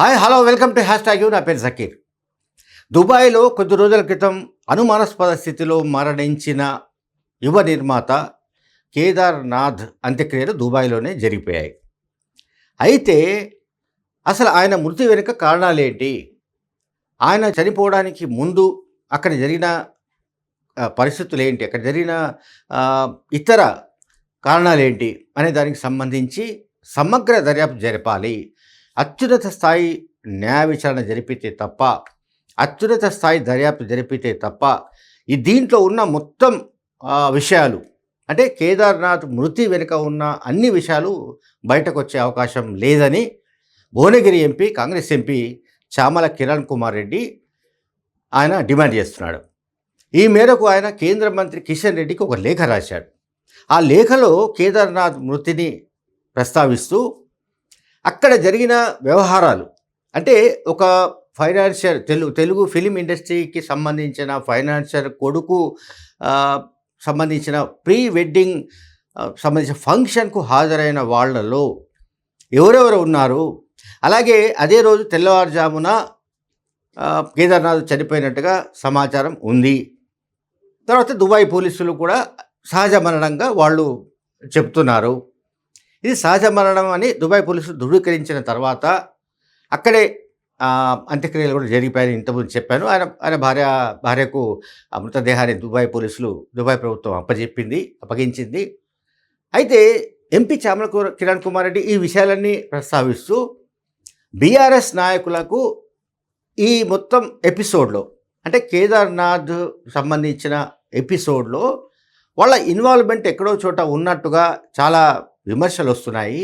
Hi hello welcome to hash tag నా పేరు జకీర్. దుబాయ్లో కొద్ది రోజుల క్రితం అనుమానాస్పద స్థితిలో మరణించిన యువ నిర్మాత కేదార్నాథ్ అంత్యక్రియలు దుబాయ్లోనే జరిగిపోయాయి. అయితే అసలు ఆయన మృతి వెనుక కారణాలేంటి? ఆయన చనిపోవడానికి ముందు అక్కడ జరిగిన పరిస్థితులు ఏంటి అక్కడ జరిగిన ఇతర కారణాలేంటి? అనే దానికి సంబంధించి సమగ్ర దర్యాప్తు జరపాలి. అత్యున్నత స్థాయి న్యాయ విచారణ జరిపితే తప్ప అత్యున్నత స్థాయి దర్యాప్తు జరిపితే తప్ప ఈ దీంట్లో ఉన్న మొత్తం విషయాలు అంటే కేదార్నాథ్ మృతి వెనుక ఉన్న అన్ని విషయాలు బయటకు వచ్చే అవకాశం లేదని భువనగిరి ఎంపీ కాంగ్రెస్ ఎంపీ చామల కిరణ్ కుమార్ రెడ్డి ఆయన డిమాండ్ చేస్తున్నాడు. ఈ మేరకు ఆయన కేంద్ర మంత్రి కిషన్ రెడ్డికి ఒక లేఖ రాశాడు. ఆ లేఖలో కేదార్నాథ్ మృతిని ప్రస్తావిస్తూ అక్కడ జరిగిన వ్యవహారాలు అంటే ఒక ఫైనాన్షియల్ తెలుగు తెలుగు ఫిలిం ఇండస్ట్రీకి సంబంధించిన ఫైనాన్షియల్ కొడుకు సంబంధించిన ప్రీ వెడ్డింగ్ సంబంధించిన ఫంక్షన్కు హాజరైన వాళ్ళలో ఎవరెవరు ఉన్నారు? అలాగే అదే రోజు తెల్లవారుజామున కేదార్నాథ్ చనిపోయినట్టుగా సమాచారం ఉంది. తర్వాత దుబాయ్ పోలీసులు కూడా సహజ మరణంగా వాళ్ళు చెప్తున్నారు. ఇది సహజ మరణం అని దుబాయ్ పోలీసులు ధృవీకరించిన తర్వాత అక్కడే అంత్యక్రియలు కూడా జరిగిపోయాయని ఇంతకుముందు చెప్పాను. ఆయన ఆయన భార్య భార్యకు ఆ మృతదేహాన్ని దుబాయ్ పోలీసులు దుబాయ్ ప్రభుత్వం అప్పజెప్పింది అప్పగించింది. అయితే ఎంపీ చామల కిరణ్ కుమార్ రెడ్డి ఈ విషయాలన్నీ ప్రస్తావిస్తూ బీఆర్ఎస్ నాయకులకు ఈ మొత్తం ఎపిసోడ్లో అంటే కేదార్నాథ్ సంబంధించిన ఎపిసోడ్లో వాళ్ళ ఇన్వాల్వ్మెంట్ ఎక్కడో చోట ఉన్నట్టుగా చాలా విమర్శలు వస్తున్నాయి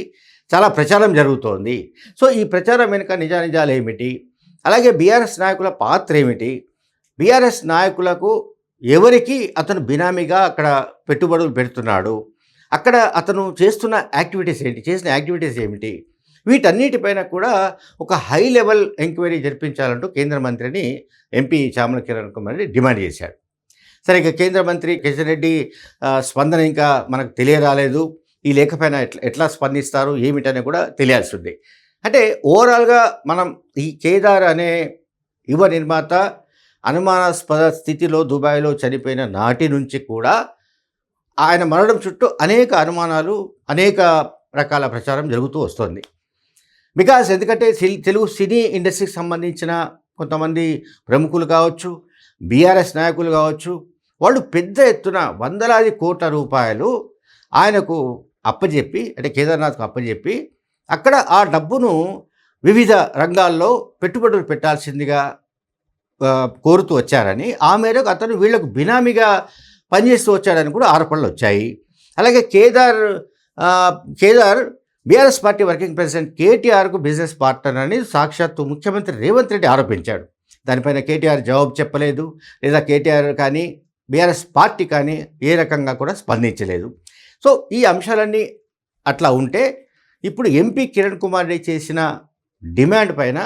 చాలా ప్రచారం జరుగుతోంది. సో ఈ ప్రచారం వెనుక నిజానిజాలు ఏమిటి అలాగే బీఆర్ఎస్ నాయకుల పాత్ర ఏమిటి బీఆర్ఎస్ నాయకులకు ఎవరికి అతను బినామీగా అక్కడ పెట్టుబడులు పెడుతున్నాడు? అక్కడ అతను చేస్తున్న యాక్టివిటీస్ ఏంటి? చేసిన యాక్టివిటీస్ ఏమిటి? వీటన్నిటిపైన కూడా ఒక హై లెవెల్ ఎంక్వైరీ జరిపించాలంటూ కేంద్ర మంత్రిని ఎంపీ చామల కిరణ్ కుమార్ రెడ్డి డిమాండ్ చేశాడు. సరే ఇక కేంద్ర మంత్రి కిషన్ రెడ్డి స్పందన ఇంకా మనకు తెలియరాలేదు. ఈ లేఖ పైన ఎట్లా ఎట్లా స్పందిస్తారు ఏమిటని కూడా తెలియాల్సి ఉంది అంటే ఓవరాల్గా మనం ఈ కేదార్ అనే యువ నిర్మాత అనుమానాస్పద స్థితిలో దుబాయ్లో చనిపోయిన నాటి నుంచి కూడా ఆయన మరణం చుట్టూ అనేక అనుమానాలు అనేక రకాల ప్రచారం జరుగుతూ వస్తుంది. బికాస్ ఎందుకంటే తెలుగు సినీ ఇండస్ట్రీకి సంబంధించిన కొంతమంది ప్రముఖులు కావచ్చు బీఆర్ఎస్ నాయకులు కావచ్చు వాళ్ళు పెద్ద ఎత్తున వందలాది కోట్ల రూపాయలు ఆయనకు అప్పజెప్పి అంటే కేదార్నాథ్కు అప్పచెప్పి అక్కడ ఆ డబ్బును వివిధ రంగాల్లో పెట్టుబడులు పెట్టాల్సిందిగా కోరుతూ వచ్చారని ఆ మేరకు అతను వీళ్ళకు బినామీగా పనిచేస్తూ వచ్చాడని కూడా ఆరోపణలు వచ్చాయి. అలాగే Kedar Kedar BRS party working president కేటీఆర్కు business partner అని సాక్షాత్తు ముఖ్యమంత్రి రేవంత్ రెడ్డి ఆరోపించాడు. దానిపైన కేటీఆర్ జవాబు చెప్పలేదు లేదా కేటీఆర్ కానీ బీఆర్ఎస్ పార్టీ కానీ ఏ రకంగా కూడా స్పందించలేదు. సో ఈ అంశాలన్నీ అట్లా ఉంటే ఇప్పుడు ఎంపీ కిరణ్ కుమార్ రెడ్డి చేసిన డిమాండ్ పైన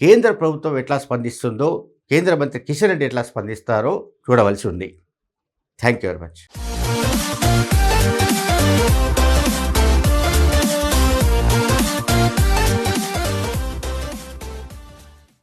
కేంద్ర ప్రభుత్వం ఎట్లా స్పందిస్తుందో కేంద్ర మంత్రి కిషన్ రెడ్డి ఎట్లా స్పందిస్తారో చూడవలసి ఉంది. Thank you very much.